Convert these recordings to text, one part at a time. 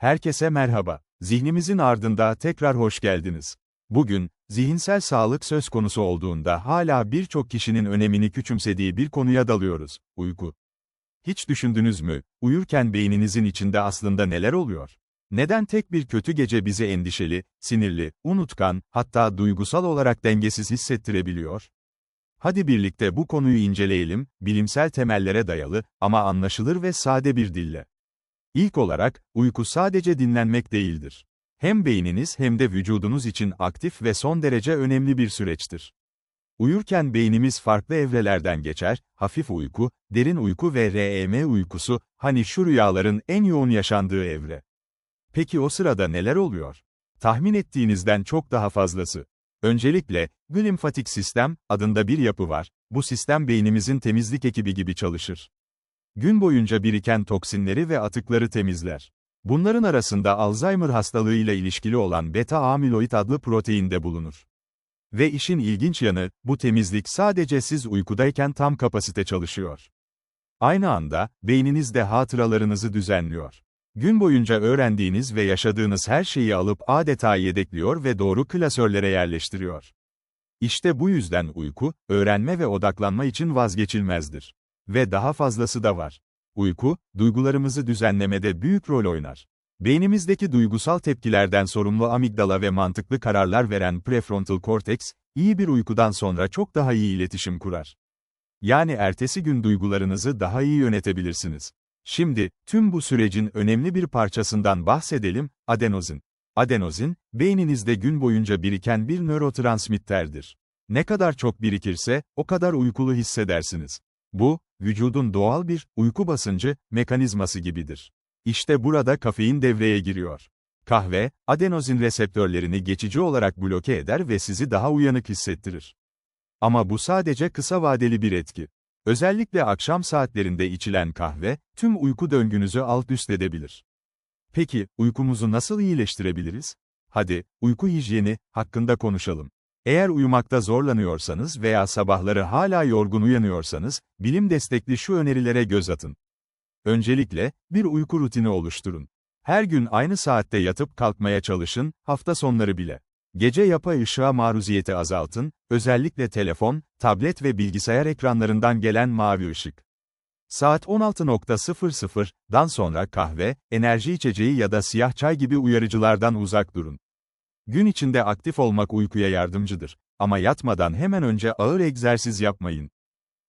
Herkese merhaba. Zihnimizin ardında tekrar hoş geldiniz. Bugün, zihinsel sağlık söz konusu olduğunda hala birçok kişinin önemini küçümsediği bir konuya dalıyoruz, uyku. Hiç düşündünüz mü, uyurken beyninizin içinde aslında neler oluyor? Neden tek bir kötü gece bizi endişeli, sinirli, unutkan, hatta duygusal olarak dengesiz hissettirebiliyor? Hadi birlikte bu konuyu inceleyelim, bilimsel temellere dayalı ama anlaşılır ve sade bir dille. İlk olarak, uyku sadece dinlenmek değildir. Hem beyniniz hem de vücudunuz için aktif ve son derece önemli bir süreçtir. Uyurken beynimiz farklı evrelerden geçer, hafif uyku, derin uyku ve REM uykusu, hani şu rüyaların en yoğun yaşandığı evre. Peki o sırada neler oluyor? Tahmin ettiğinizden çok daha fazlası. Öncelikle, glimfatik sistem adında bir yapı var. Bu sistem beynimizin temizlik ekibi gibi çalışır. Gün boyunca biriken toksinleri ve atıkları temizler. Bunların arasında Alzheimer hastalığıyla ilişkili olan beta-amiloid adlı protein de bulunur. Ve işin ilginç yanı, bu temizlik sadece siz uykudayken tam kapasite çalışıyor. Aynı anda, beyniniz de hatıralarınızı düzenliyor. Gün boyunca öğrendiğiniz ve yaşadığınız her şeyi alıp adeta yedekliyor ve doğru klasörlere yerleştiriyor. İşte bu yüzden uyku, öğrenme ve odaklanma için vazgeçilmezdir. Ve daha fazlası da var. Uyku, duygularımızı düzenlemede büyük rol oynar. Beynimizdeki duygusal tepkilerden sorumlu amigdala ve mantıklı kararlar veren prefrontal korteks, iyi bir uykudan sonra çok daha iyi iletişim kurar. Yani ertesi gün duygularınızı daha iyi yönetebilirsiniz. Şimdi, tüm bu sürecin önemli bir parçasından bahsedelim, adenozin. Adenozin, beyninizde gün boyunca biriken bir nörotransmitterdir. Ne kadar çok birikirse, o kadar uykulu hissedersiniz. Bu, vücudun doğal bir uyku basıncı mekanizması gibidir. İşte burada kafein devreye giriyor. Kahve, adenozin reseptörlerini geçici olarak bloke eder ve sizi daha uyanık hissettirir. Ama bu sadece kısa vadeli bir etki. Özellikle akşam saatlerinde içilen kahve, tüm uyku döngünüzü alt üst edebilir. Peki, uykumuzu nasıl iyileştirebiliriz? Hadi, uyku hijyeni hakkında konuşalım. Eğer uyumakta zorlanıyorsanız veya sabahları hala yorgun uyanıyorsanız, bilim destekli şu önerilere göz atın. Öncelikle, bir uyku rutini oluşturun. Her gün aynı saatte yatıp kalkmaya çalışın, hafta sonları bile. Gece yapay ışığa maruziyeti azaltın, özellikle telefon, tablet ve bilgisayar ekranlarından gelen mavi ışık. Saat 16.00'dan sonra kahve, enerji içeceği ya da siyah çay gibi uyarıcılardan uzak durun. Gün içinde aktif olmak uykuya yardımcıdır. Ama yatmadan hemen önce ağır egzersiz yapmayın.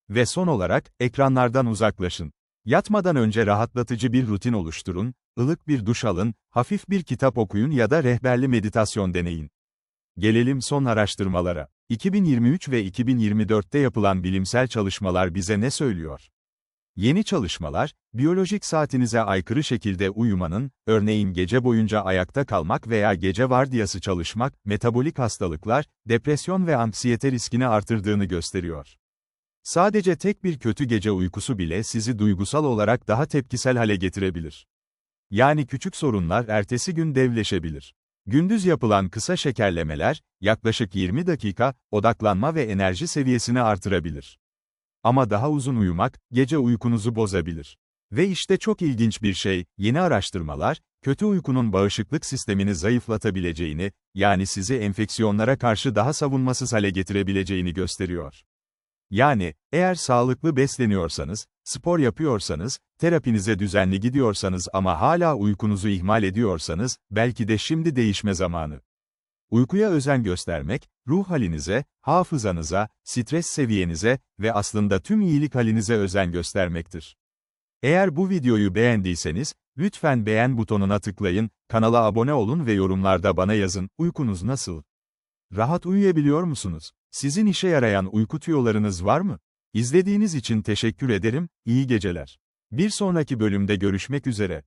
Ve son olarak, ekranlardan uzaklaşın. Yatmadan önce rahatlatıcı bir rutin oluşturun, ılık bir duş alın, hafif bir kitap okuyun ya da rehberli meditasyon deneyin. Gelelim son araştırmalara. 2023 ve 2024'te yapılan bilimsel çalışmalar bize ne söylüyor? Yeni çalışmalar, biyolojik saatinize aykırı şekilde uyumanın, örneğin gece boyunca ayakta kalmak veya gece vardiyası çalışmak, metabolik hastalıklar, depresyon ve anksiyete riskini artırdığını gösteriyor. Sadece tek bir kötü gece uykusu bile sizi duygusal olarak daha tepkisel hale getirebilir. Yani küçük sorunlar ertesi gün devleşebilir. Gündüz yapılan kısa şekerlemeler, yaklaşık 20 dakika, odaklanma ve enerji seviyesini artırabilir. Ama daha uzun uyumak, gece uykunuzu bozabilir. Ve işte çok ilginç bir şey, yeni araştırmalar, kötü uykunun bağışıklık sistemini zayıflatabileceğini, yani sizi enfeksiyonlara karşı daha savunmasız hale getirebileceğini gösteriyor. Yani, eğer sağlıklı besleniyorsanız, spor yapıyorsanız, terapinize düzenli gidiyorsanız ama hala uykunuzu ihmal ediyorsanız, belki de şimdi değişme zamanı. Uykuya özen göstermek, ruh halinize, hafızanıza, stres seviyenize ve aslında tüm iyilik halinize özen göstermektir. Eğer bu videoyu beğendiyseniz, lütfen beğen butonuna tıklayın, kanala abone olun ve yorumlarda bana yazın, uykunuz nasıl? Rahat uyuyabiliyor musunuz? Sizin işe yarayan uyku tüyolarınız var mı? İzlediğiniz için teşekkür ederim, iyi geceler. Bir sonraki bölümde görüşmek üzere.